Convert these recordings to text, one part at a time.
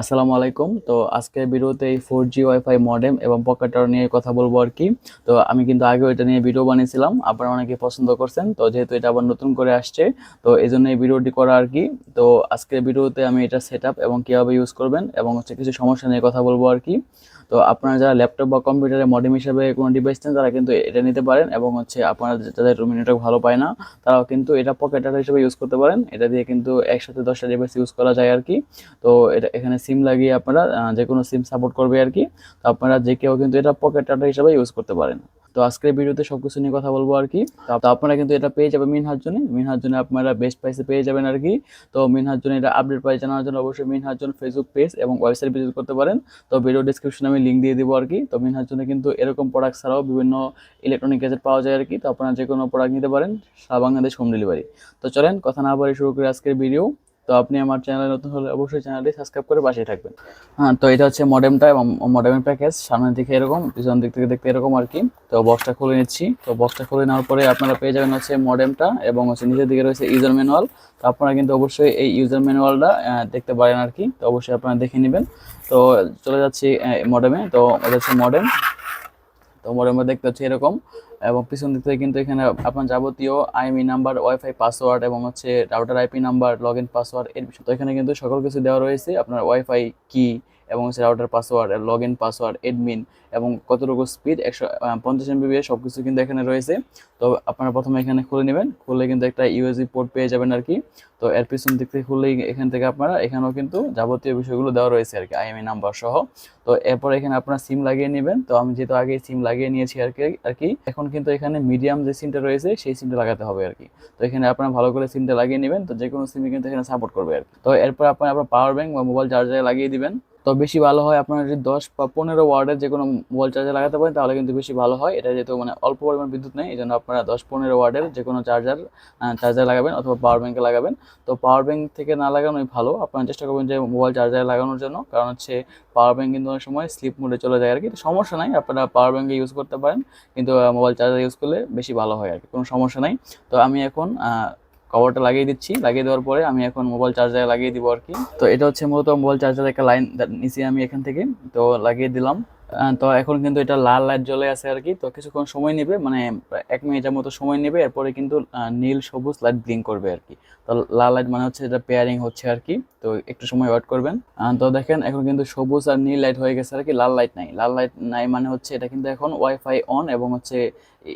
আসসালামু আলাইকুম। তো আজকের ভিডিওতে এই ফোর জি ওয়াইফাই মডেম এবং পকেট টাওয়ার নিয়ে কথা বলব আর কি। তো আমি কিন্তু আগেও এটা নিয়ে ভিডিও বানিয়েছিলাম, আপনারা অনেকে পছন্দ করছেন। তো যেহেতু এটা আবার নতুন করে আসছে, তো এই জন্য এই ভিডিওটি করা আর কি। তো আজকের ভিডিওতে আমি এটা সেট এবং কীভাবে ইউজ করবেন এবং হচ্ছে কিছু সমস্যা নিয়ে কথা বলব আর কি। তো আপনারা যারা ল্যাপটপ বা কম্পিউটারে মডেম হিসেবে কোনো ডিভাইস নেন, তারা কিন্তু এটা নিতে পারেন এবং হচ্ছে আপনারা যাদের রুম নেটওয়ার্ক ভালো পায় না, তারাও কিন্তু এটা পকেট ডাটা হিসেবে ইউজ করতে পারেন। এটা দিয়ে কিন্তু একসাথে দশটা ডিভাইস ইউজ করা যায় আর কি। তো এটা এখানে সিম লাগিয়ে আপনারা যে কোনো সিম সাপোর্ট করবে আর কি তো আপনারা যে কেউ কিন্তু এটা পকেট ডাটা হিসাবে ইউজ করতে পারেন। তো আজকের ভিডিওতে সব কিছু নিয়ে কথা বলব আর কি তো আপনারা কিন্তু এটা পেয়ে যাবেন মিনহার জন্য আপনারা বেস্ট প্রাইসে পেয়ে যাবেন আর কি তো মিনহার জন্য এটা আপডেট প্রাইস জানার জন্য অবশ্যই মিনহার জন্য ফেসবুক পেজ এবং ওয়েবসাইট ভিজিট করতে পারেন। তো ভিডিও ডিসক্রিপশনে আমি লিঙ্ক দিয়ে দিব আর কি তো মিনহার জন্য কিন্তু এরকম প্রোডাক্ট ছাড়াও বিভিন্ন ইলেকট্রনিক গ্যাজেট পাওয়া যায় আর কি তো আপনারা যে কোনো প্রোডাক্ট নিতে পারেন। সারা বাংলাদেশ হোম ডেলিভারি তো চলেন, কথা না বলে শুরু করি আজকের ভিডিও তো আপনি আমার চ্যানেলে নতুন হলে অবশ্যই চ্যানেলটি সাবস্ক্রাইব করে পাশেই থাকবেন। হ্যাঁ তো এটা হচ্ছে মডেমটা এবং মডেমের প্যাকেজ সামনের দিকে এরকম, পিছন দিক থেকে দেখতে এরকম আর কি। তো বক্সটা খুলে নিচ্ছি। তো বক্সটা খুলে নেওয়ার পরে আপনারা পেয়ে যাবেন হচ্ছে মডেমটা এবং হচ্ছে নিচের দিকে রয়েছে ইউজার ম্যানুয়াল তো আপনারা কিন্তু অবশ্যই এই ইউজার ম্যানুয়ালটা দেখতে পারেন আর কি। তো অবশ্যই আপনারা দেখে নেবেন। তো চলে যাচ্ছি মডেমে তো এটা হচ্ছে মডেম তো মডেমে দেখতে পাচ্ছি এরকম। এবং পিছন দিক থেকে কিন্তু এখানে আপনার যাবতীয় আইএমই নাম্বার ওয়াইফাই পাসওয়ার্ড এবং হচ্ছে router IP number log in password এর বিষয়। তো এখানে কিন্তু সকল কিছু দেওয়া রয়েছে। আপনার ওয়াইফাই কি এবং হচ্ছে router password log in password admin এবং কতটুকু স্পিড একশো পঞ্চাশ এমবিবিএস সব কিছু কিন্তু এখানে রয়েছে। তো আপনারা প্রথমে এখানে খুলে নেবেন। খুললে কিন্তু একটা ইউএসবি পোর্ট পেয়ে যাবেন আর কি তো এর পিছন দিক থেকে খুললেই এখান থেকে আপনারা, এখানেও কিন্তু যাবতীয় বিষয়গুলো দেওয়া রয়েছে আর কি আইএমই নাম্বার সহ। তো এরপর এখানে আপনারা সিম লাগিয়ে নেবেন। তো আমি যেহেতু আগে সিম লাগিয়ে নিয়েছি আর কি আর কি এখন কিন্তু এখানে মিডিয়াম যে সিমটা রয়েছে, সেই সিমটা লাগাতে হবে আর কি তো এখানে আপনারা ভালো করে সিমটা লাগিয়ে নেবেন। তো যে কোনো সিমই কিন্তু এখানে সাপোর্ট করবে আর কি তো এরপর আপনারা আপনার পাওয়ার ব্যাংক বা মোবাইল চার্জারে লাগিয়ে দিবেন। তো বেশি ভালো হয় আপনারা যদি দশ বা পনেরো ওয়ার্ডের যে কোনো মোবাইল চার্জার লাগাতে পারেন, তাহলে কিন্তু বেশি ভালো হয়। এটা যেহেতু মানে অল্প পরিমাণ বিদ্যুৎ নেই এই জন্য আপনারা দশ পনেরো ওয়ার্ডের যে কোনো চার্জার চার্জার লাগাবেন অথবা পাওয়ার ব্যাঙ্কে লাগাবেন। তো পাওয়ার ব্যাঙ্ক থেকে না লাগানোই ভালো, আপনারা চেষ্টা করবেন যে মোবাইল চার্জার লাগানোর জন্য, কারণ হচ্ছে পাওয়ার ব্যাঙ্ক কিন্তু অনেক সময় স্লিপ মোডে চলে যায় আর কি সমস্যা নাই, আপনারা পাওয়ার ব্যাঙ্কে ইউজ করতে পারেন, কিন্তু মোবাইল চার্জার ইউজ করলে বেশি ভালো হয় আর কি কোনো সমস্যা নাই। তো আমি এখন কভারটা লাগিয়ে দিচ্ছি। লাগিয়ে দেওয়ার পরে আমি এখন মোবাইল চার্জারে লাগিয়ে দিব আর কি। তো এটা হচ্ছে মূলত মোবাইল চার্জারের একটা লাইন নিচে আমি এখান থেকে। তো লাগিয়ে দিলাম। তো এখন কিন্তু এটা লাল লাইট জ্বলে আছে আর কি তো কিছুক্ষণ সময় নেবে মানে এক মিনিটের মতো সময় নেবে, এরপরে কিন্তু নীল সবুজ লাইট ব্লিঙ্ক করবে আর কি তো লাল লাইট মানে হচ্ছে এটা পেয়ারিং হচ্ছে আর কি তো একটু সময় ওয়েট করবেন। তো দেখেন, এখন কিন্তু সবুজ আর নীল লাইট হয়ে গেছে আর কি লাল লাইট নাই। লাল লাইট নাই মানে হচ্ছে এটা কিন্তু এখন ওয়াইফাই অন এবং হচ্ছে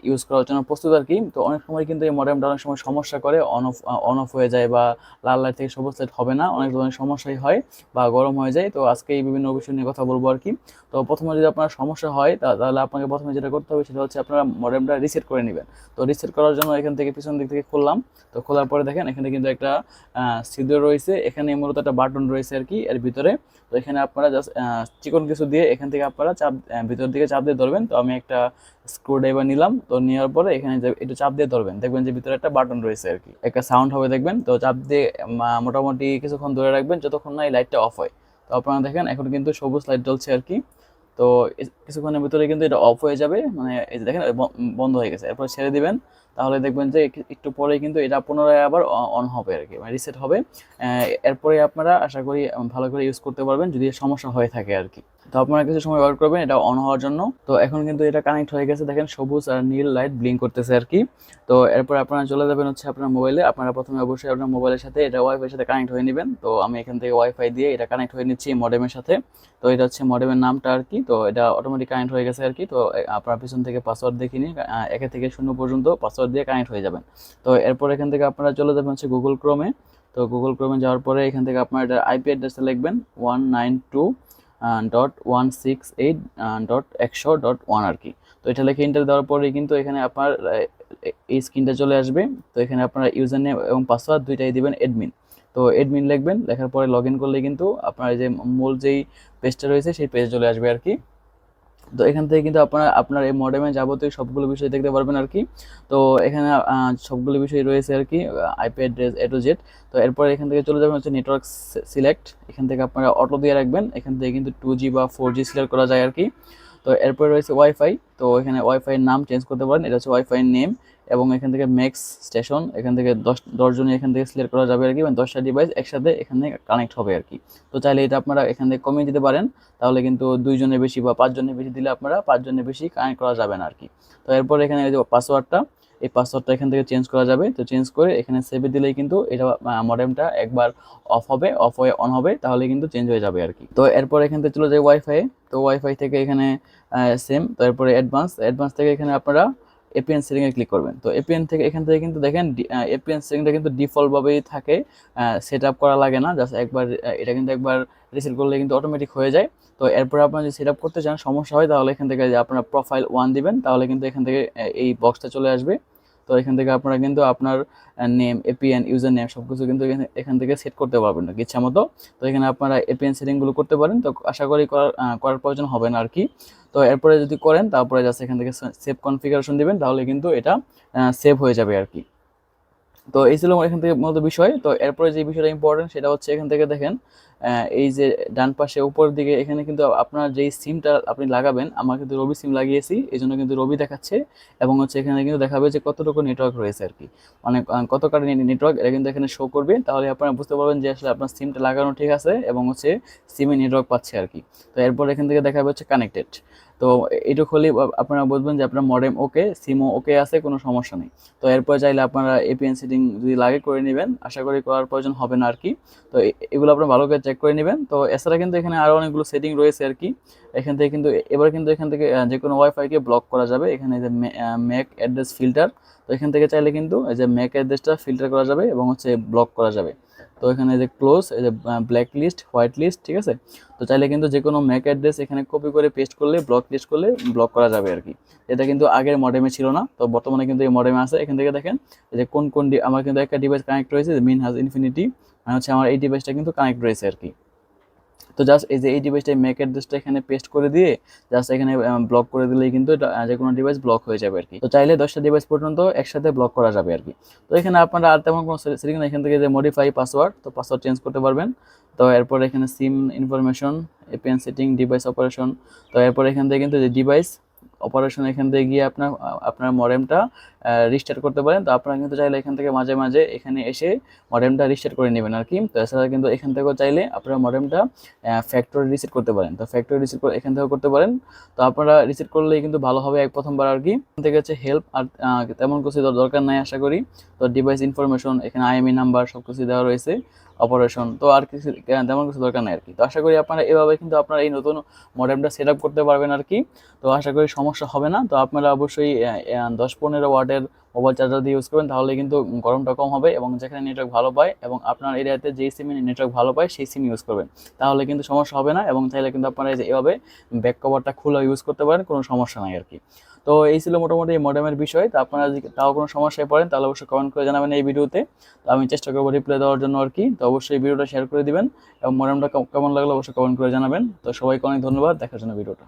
ইউজ করার জন্য প্রস্তুত আর কি তো অনেক সময় কিন্তু এই মডেমটা অনেক সময় সমস্যা করে অন অফ অন অফ হয়ে যায় বা লাল লাইট থেকে সবুজ লাইট হবে না, অনেক ধরনের সমস্যাই হয় বা গরম হয়ে যায়। তো আজকে এই বিভিন্ন বিষয় নিয়ে কথা বলব আর কি তো প্রথমে যদি আপনার সমস্যা হয় তাহলে আপনাকে প্রথমে যেটা করতে হবে সেটা হচ্ছে আপনারা মডেমটা রিসেট করে নেবেন। তো রিসেট করার জন্য এখান থেকে পিছন দিক থেকে খুললাম। তো খোলার পরে দেখেন, এখানে কিন্তু একটা ছিদ্র রয়েছে। এখানে মূলত একটা বাটন রয়েছে আর কি, এর ভিতরে। তো এখানে আপনারা জাস্ট চিকন কিছু দিয়ে এখান থেকে আপনারা চাপ ভিতর দিকে চাপ দিয়ে ধরবেন। তো আমি একটা স্ক্রু ড্রাইভার নিলাম। তো নেওয়ার পরে এখানে একটু চাপ দিয়ে ধরবেন। দেখবেন যে ভিতরে একটা বাটন রয়েছে আর কি। একটা সাউন্ড হবে দেখবেন। তো চাপ দিয়ে মোটামুটি কিছুক্ষণ ধরে রাখবেন। যতক্ষণ না এই লাইটটা অফ হয়। তো আপনারা দেখেন, এখন কিন্তু সবুজ লাইট জ্বলছে আর কি। তো কিছুক্ষণের ভিতরে কিন্তু এটা অফ হয়ে যাবে। মানে এই যে দেখেন বন্ধ হয়ে গেছে। এরপর ছেড়ে দিবেন। তাহলে দেখবেন যে একটু পরে কিন্তু এটা পুনরায় আবার অন হবে আর কি। মানে রিসেট হবে। এরপরে আপনারা আশা করি ভালো করে ইউজ করতে পারবেন, যদি সমস্যা হয়ে থাকে আর কি। তো আপনারা কিছু সময় ওয়েট করবেন, এটা অন হওয়ার জন্য। তো এখন কিন্তু এটা কানেক্ট হয়ে গেছে, দেখেন সবুজ আর নীল লাইট ব্লিঙ্ক করতেছে আর কি। তো এরপর আপনারা চলে যাবেন হচ্ছে আপনার মোবাইলে আপনারা প্রথমে অবশ্যই আপনার মোবাইলের সাথে এটা ওয়াইফাই সাথে কানেক্ট হয়ে নেবেন। তো আমি এখান থেকে ওয়াইফাই দিয়ে এটা কানেক্ট হয়ে নিচ্ছি মডেমের সাথে। তো এটা হচ্ছে মডেমের নামটা আর কি। তো এটা অটোমেটিক কানেক্ট হয়ে গেছে আর কি। তো আপনার পিছন থেকে পাসওয়ার্ড দেখে নিয়ে একে থেকে শূন্য পর্যন্ত পাসওয়ার্ড দিয়ে কানেক্ট হয়ে যাবেন। তো এরপর এখান থেকে আপনারা চলে যাবেন হচ্ছে গুগল ক্রোমে তো গুগল ক্রোমে যাওয়ার পরে এখান থেকে আপনার এটা আইপি অ্যাড্রেসটা লিখবেন। One nine two dot one six eight dot একশো ডট ওয়ান আর কি। তো এটা লিখে ইন্টার দেওয়ার পরে কিন্তু এখানে আপনার এই স্ক্রিনটা চলে আসবে। তো এখানে আপনার ইউজার নেম এবং পাসওয়ার্ড দুইটাই দিবেন অ্যাডমিন তো অ্যাডমিন লিখবেন, লেখার পরে লগ ইন করলে কিন্তু আপনার যে মূল যেই পেজটা রয়েছে, সেই পেজে চলে আসবে আর কি। তো এখান থেকে কিন্তু আপনার আপনার এই মডেমে যাবতীয় সবগুলো বিষয় দেখতে পারবেন আর কি। তো এখানে সবগুলো বিষয় রয়েছে আর কি IP address A to Z তো এরপর এখান থেকে চলে যাবেন হচ্ছে নেটওয়ার্ক সিলেক্ট এখান থেকে আপনারা অটো দিয়ে রাখবেন। এখান থেকে কিন্তু টু জি বা ফোর জি সিলেক্ট করা যায় আর কি। তো এরপরে রয়েছে ওয়াইফাই তো এখানে ওয়াইফাইয়ের নাম চেঞ্জ করতে পারেন। এটা হচ্ছে ওয়াইফাই নেম এবং এখান থেকে ম্যাক্স স্টেশন এখান থেকে দশ দশজনই এখান থেকে সিলেক্ট করা যাবে আর কি মানে দশটা ডিভাইস একসাথে এখানে কানেক্ট হবে আর কি। তো চাইলে এটা আপনারা এখান থেকে কমিয়ে দিতে পারেন, তাহলে কিন্তু দুইজনের বেশি বা পাঁচজনের বেশি দিলে আপনারা পাঁচজনের বেশি কানেক্ট করা যাবে না আর কি। তো এরপর এখানে যে পাসওয়ার্ডটা এই পাসওয়ার্ডটা এখান থেকে চেঞ্জ করা যাবে। তো চেঞ্জ করে এখানে সেভে দিলেই কিন্তু এটা মডেমটা একবার অফ হবে অফ হয়ে অন হবে, তাহলে কিন্তু চেঞ্জ হয়ে যাবে আর কি। তো এরপর এখান থেকে চলে যায় ওয়াইফাই তো ওয়াইফাই থেকে এখানে সেম তো এরপরে অ্যাডভান্স অ্যাডভান্স থেকে এখানে আপনারা এপিএন সেটিংয়ে ক্লিক করবেন। তো এপিএন থেকে এখান থেকে কিন্তু দেখেন এপিএন সেটিংটা কিন্তু ডিফল্টভাবেই থাকে সেট আপ করা লাগে না। জাস্ট একবার এটা কিন্তু একবার রিসেট করলে কিন্তু অটোমেটিক হয়ে যায়। তো এরপর আপনারা যদি সেট আপ করতে চান, সমস্যা হয়, তাহলে এখান থেকে আপনারা প্রোফাইল ওয়ান দিবেন, তাহলে কিন্তু এখান থেকে এই বক্সটা চলে আসবে। তো এখান থেকে আপনারা কিন্তু আপনার নেম এপিএন ইউজার নেম সব কিছু কিন্তু এখানে- থেকে সেট করতে পারবেন না ইচ্ছা মতো। তো এখানে আপনারা এপিএন সেটিংগুলো করতে পারেন। তো আশা করি করার করার প্রয়োজন হবে না আর কি। তো এরপরে যদি করেন, তারপরে জাস্ট এখান থেকে সেভ কনফিগারেশন দিবেন, তাহলে কিন্তু এটা সেভ হয়ে যাবে আর কি। তো এই ছিল আমার এখান থেকে মূলত বিষয়। তো এরপরে যে বিষয়টা ইম্পর্টেন্ট সেটা হচ্ছে এখান থেকে দেখেন এই যে ডান পাশে উপরের দিকে এখানে কিন্তু আপনার যেই সিমটা আপনি লাগাবেন, আমার কিন্তু রবি সিম লাগিয়েছি এই জন্য কিন্তু রবি দেখাচ্ছে এবং হচ্ছে এখানে কিন্তু দেখাবে যে কতটুকু নেটওয়ার্ক রয়েছে আর কি। মানে কত কাটা নেটওয়ার্ক এটা কিন্তু এখানে শো করবে, তাহলে আপনারা বুঝতে পারবেন যে আসলে আপনার সিমটা লাগানো ঠিক আছে এবং হচ্ছে সিমে নেটওয়ার্ক পাচ্ছে আর কি। তো এরপর এখান থেকে দেখাবে হচ্ছে কানেক্টেড তো এটুক হলে আপনারা বুঝবেন যে আপনার মডেম ওকে সিমও ওকে আছে, কোনো সমস্যা নেই। তো এরপর চাইলে আপনারা এপিএন সেটিং যদি লাগে করে নেবেন, আশা করি করার প্রয়োজন হবে না আর কি তো এগুলো আপনারা ভালো করে চেক করে নেবেন। তো এছাড়া কিন্তু এখানে আরও অনেকগুলো সেটিং রয়েছে আর কি এখান থেকে কিন্তু এবার কিন্তু এখান থেকে যে কোনো ওয়াইফাইকে ব্লক করা যাবে। এখানে যে ম্যাক অ্যাড্রেস ফিল্টার তো এখান থেকে চাইলে কিন্তু এই যে ম্যাক অ্যাড্রেসটা ফিল্টার করা যাবে এবং হচ্ছে ব্লক করা যাবে। তো এখানে যে ক্লোজ এই যে ব্ল্যাক লিস্ট হোয়াইট লিস্ট ঠিক আছে? তো চাইলে কিন্তু যে কোনো ম্যাক অ্যাড্রেস এখানে কপি করে পেস্ট করলে ব্লক লিস্ট করলে ব্লক করা যাবে আর কি। এটা কিন্তু আগের মডেমে ছিল না, তো বর্তমানে কিন্তু এই মডেমে আছে। এখান থেকে দেখেন যে কোন কোন, আমার কিন্তু একটা ডিভাইস কানেক্ট রয়েছে মিন হাজ ইনফিনিটি মানে হচ্ছে আমার এই ডিভাইসটা কিন্তু কানেক্ট রয়েছে আর কি। তো জাস্ট এই যে এই ডিভাইসটা ম্যাক অ্যাড্রেসটা এখানে পেস্ট করে দিয়ে জাস্ট এখানে ব্লক করে দিলেই কিন্তু এটা যে কোনো ডিভাইস ব্লক হয়ে যাবে আর কি তো চাইলে দশটা ডিভাইস পর্যন্ত একসাথে ব্লক করা যাবে আর কি তো এখানে আপনারা আর তেমন কোনো সেটিং না এখান থেকে যে মডিফাই পাসওয়ার্ড তো পাসওয়ার্ড চেঞ্জ করতে পারবেন। তো এরপর এখানে SIM information APN setting device operation তো এরপর এখান থেকে কিন্তু যে ডিভাইস অপারেশন এখান থেকে গিয়ে আপনার আপনার মডেমটা রিস্টার্ট করতে পারেন, তো আপনারা কিন্তু চাইলে এখান থেকে মাঝে মাঝে এখানে এসে মডেমটা রিস্টার্ট করে নেবেন আর কি। তো এছাড়া কিন্তু এখান থেকেও চাইলে আপনারা মডেমটা ফ্যাক্টরি রিসেট করতে পারেন। তো ফ্যাক্টরি রিসেট এখান থেকেও করতে পারেন। তো আপনারা রিসেট করলেই কিন্তু ভালো হবে এক প্রথমবার আর কি। এখান থেকে হচ্ছে হেল্প আর তেমন কিছু দর- দরকার নাই আশা করি। তো ডিভাইস ইনফরমেশন এখানে আইএমই নাম্বার সব কিছু দেওয়া রয়েছে অপারেশন তো আর কিছু তেমন কিছু দরকার নাই আর কি। তো আশা করি আপনারা এভাবে কিন্তু আপনারা এই নতুন মডেমটা সেট করতে পারবেন আর কি। তো আশা করি সমস্যা হবে না। তো আপনারা অবশ্যই দশ পনেরো ওয়াটের মোবাইল চার্জার দিয়ে ইউজ করবেন, তাহলে কিন্তু গরমটা কম হবে এবং যেখানে নেটওয়ার্ক ভালো পায় এবং আপনার এরিয়াতে যেই সিমে নেটওয়ার্ক ভালো পায়, সেই সিম ইউজ করবেন। তাহলে কিন্তু সমস্যা হবে না এবং চাইলে কিন্তু আপনারা এই যে এভাবে ব্যাক কভারটা খুলে ইউজ করতে পারেন, কোনো সমস্যা নাই আর কি তো এই ছিল মোটামুটি মডেমের বিষয়। তো আপনারা যদি তাও কোনো সমস্যায় পড়েন, তাহলে অবশ্যই কমেন্ট করে জানাবেন এই ভিডিওতে। তো আমি চেষ্টা করব রিপ্লাই দেওয়ার জন্য আর কি তো অবশ্যই ভিডিওটা শেয়ার করে দিবেন এবং মডেমটা কেমন লাগল অবশ্যই কমেন্ট করে জানাবেন। তো সবাইকে অনেক ধন্যবাদ। দেখার জন্য ভিডিওটা।